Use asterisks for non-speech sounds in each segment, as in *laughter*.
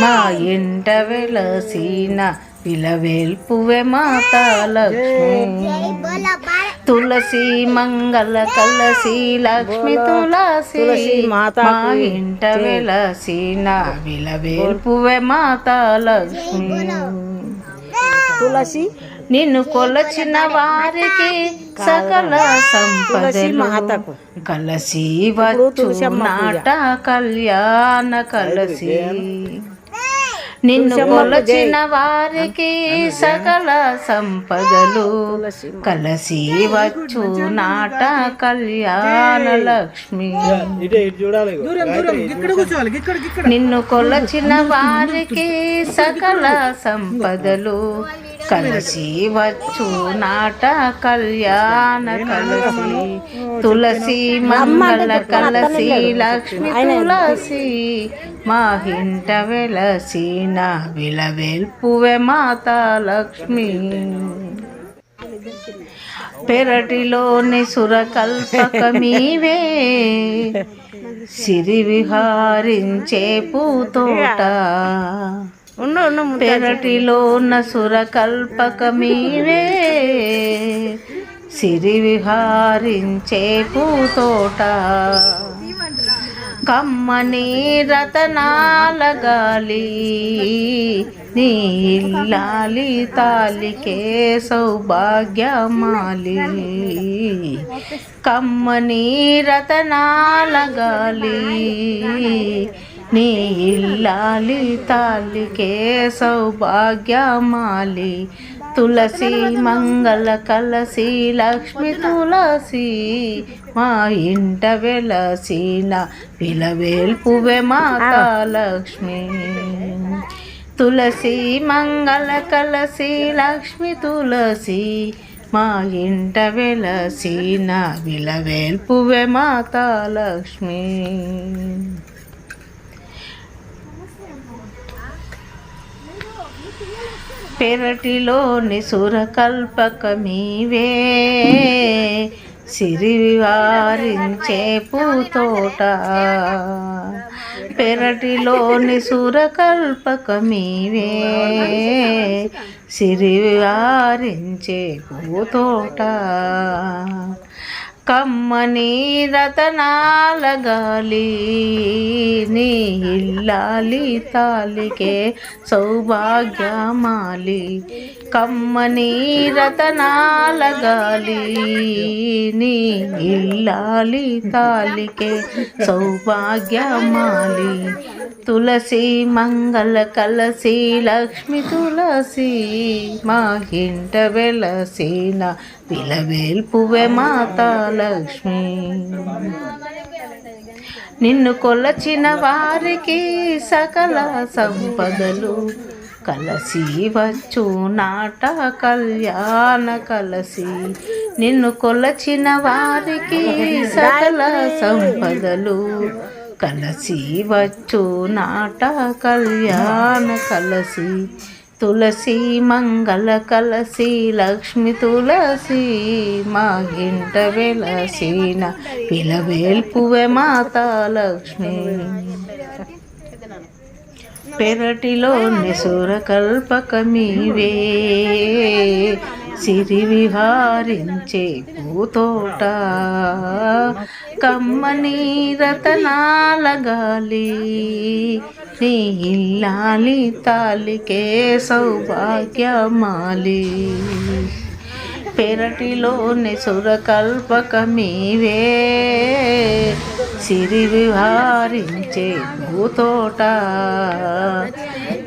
మా ఇంట వెలసిన విలవేల్పువే మాత లక్ష్మి తులసి మంగళ కలసి లక్ష్మి తులసి తులసి మాతాకు మా ఇంట వెలసిన విలవేల్పువే మాత లక్ష్మి తులసి నిన్ను కొలచిన వారికి సకల సంపదలు. కలసి వచ్చు. నాట కళ్యాణ కలసి. నిన్ను కొలచిన వారికి సకల సంపదలు కలసి వచ్చు నాట కళ్యాణ లక్ష్మి. నిన్ను కొలచిన వారికి సకల సంపదలు కలిసి వచ్చు. నాట కళ్యాణ కలసి తులసి మంగళ కలసి లక్ష్మి తులసి మా ఇంట వెలసిన విలవేల్పువే మాత లక్ష్మి. పెరటిలోని సురకల్పకమీవే *laughs* సిరి విహారించే పూతోట. పెరటిలో ఉన్న సురకల్పక మీరే సిరి విహారించే పూతోట. కమ్మని రతనాల గాలి నీలాలి తాలికే సౌభాగ్యమాలి. కమ్మని రతనాల గాలి నీ ఇల్లాలి తాలికే సౌభాగ్యమాలి తులసి మంగళ కలసి లక్ష్మి తులసి మా ఇంట వెలసిన విలవేల్పువే మాత లక్ష్మి. తులసి మంగళ కలసి లక్ష్మి తులసి మా ఇంట వెలసిన విలవేల్పువే మాత లక్ష్మి. పెరటిలోని సురకల్పకమీవే. సిరివారించే పూతోట పెరటిలోని సురకల్పకమీవే. సిరివారించే పూతోట కమ్మని రతనాల గాలి నీ ఇల్లాలి తాలికే సౌభాగ్యమాలి. కమ్మని రతనాల గాలి నీ ఇల్లాలి తాలికే సౌభాగ్యమాలి. తులసి మంగళ కలసి లక్ష్మి తులసి మా ఇంట వెలసిన విలవేల్పువే మాత లక్ష్మి. నిన్ను కొలచిన వారికి సకల సంపదలు కలసి వచ్చు నాట కళ్యాణ కలసి. నిన్ను కొలచిన వారికి సకల సంపదలు కలసి వచ్చు నాట కళ్యాణ కలసి తులసి మంగళ కలసి లక్ష్మి తులసి మా గింట వెలసిన పిలవేల్పువే మాత లక్ష్మి. పెరటిలోని సురకల్పకమీవే సిరి విహారించే పూతోట. కమ్మని రతనాల గాలి నీ ఇల్లాలి తాలికే సౌభాగ్యమాలి. పెరటిలోని సురకల్పకమీవే సిరి విహారించే భూతోట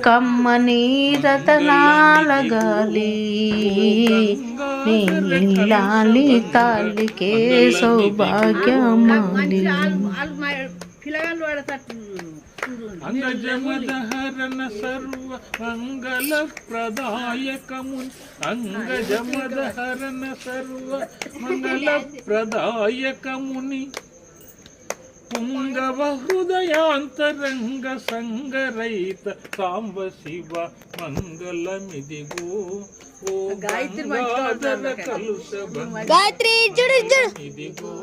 కమ్మని రతనాల గాలి నీలాలి తాలికే సౌభాగ్యమాలి అంగజమదహరణ సర్వ మంగళ ప్రదాయకమున్ అంగజమదహరణ సర్వ మంగళ ప్రదాయకముని పుంగవ హృదయాంతరంగ సంగరహిత సాంబ శివ మంగళమిదిగో ఓ గంగాధర కలుష గాయత్రి చూడు చూడు ఇదిగో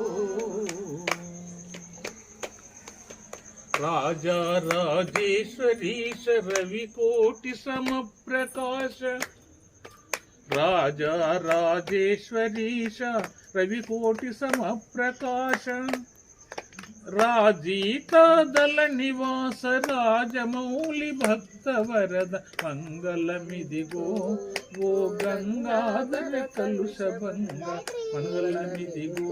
రాజా రాజేశ్వరీశ రవికోటి సమప్రకాశ రాజా రాజేశ్వరీశ రవికోటి రాజీతాదల నివాస రాజమౌళి భక్త వరద మంగళమిదిగో ఓ గంగాధర కలుష భంగ మంగళమిదిగో.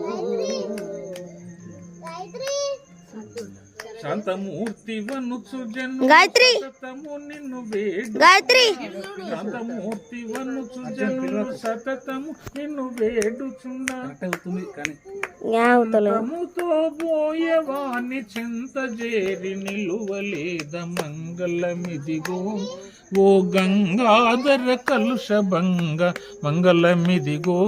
శాంతమూర్తి వనుచు జన్మ గాయత్రి. సతతము నిన్ను వేడు. గాయత్రి. శాంతమూర్తి వనుచు జన్మ సతతము నిన్ను వేడుచున్నా జ్ఞాపకలే తముతో పోయేవాని చింత చేరి నిలువలేద మంగళమిదిగో. ఓ గంగాధర కలుష భంగ మంగళమిదిగో.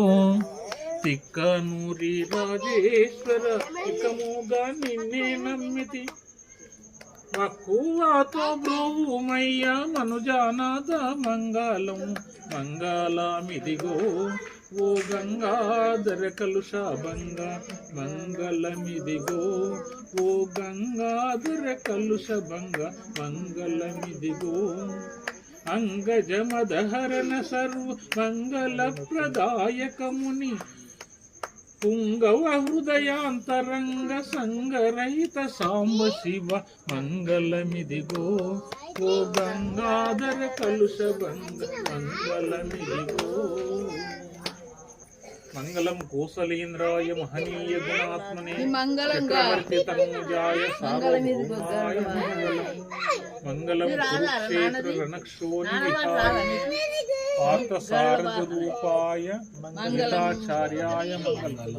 తిక్కనూరి రాజేశ్వర ఇకముగా నిన్నే నమ్మితి. మక్కువతో బ్రోవుమయ్య మనుజానాథ మంగళం మంగళమిదిగో. ఓ గంగాధర కలుషభంగ మంగళమిదిగో. ఓ గంగాధర కలుషభంగ మంగళమిదిగో. అంగజమదహరణ సర్వ మంగళప్రదాయకముని. పుంగవ హృదయాంతరంగ సంగరహిత సాంబ శివ మంగళమిదిగో. ఓ గంగాధర కలుషభంగ మంగళమిదిగో. మంగళం కోసలేంద్రాయ మహనీయ గుణాత్మనే చక్రవర్తి తనూజాయ సార్వభౌమాయ మంగళం కురుక్షేత్ర రణక్షోణి రూపాయ గీతాచార్యాయ మంగళం.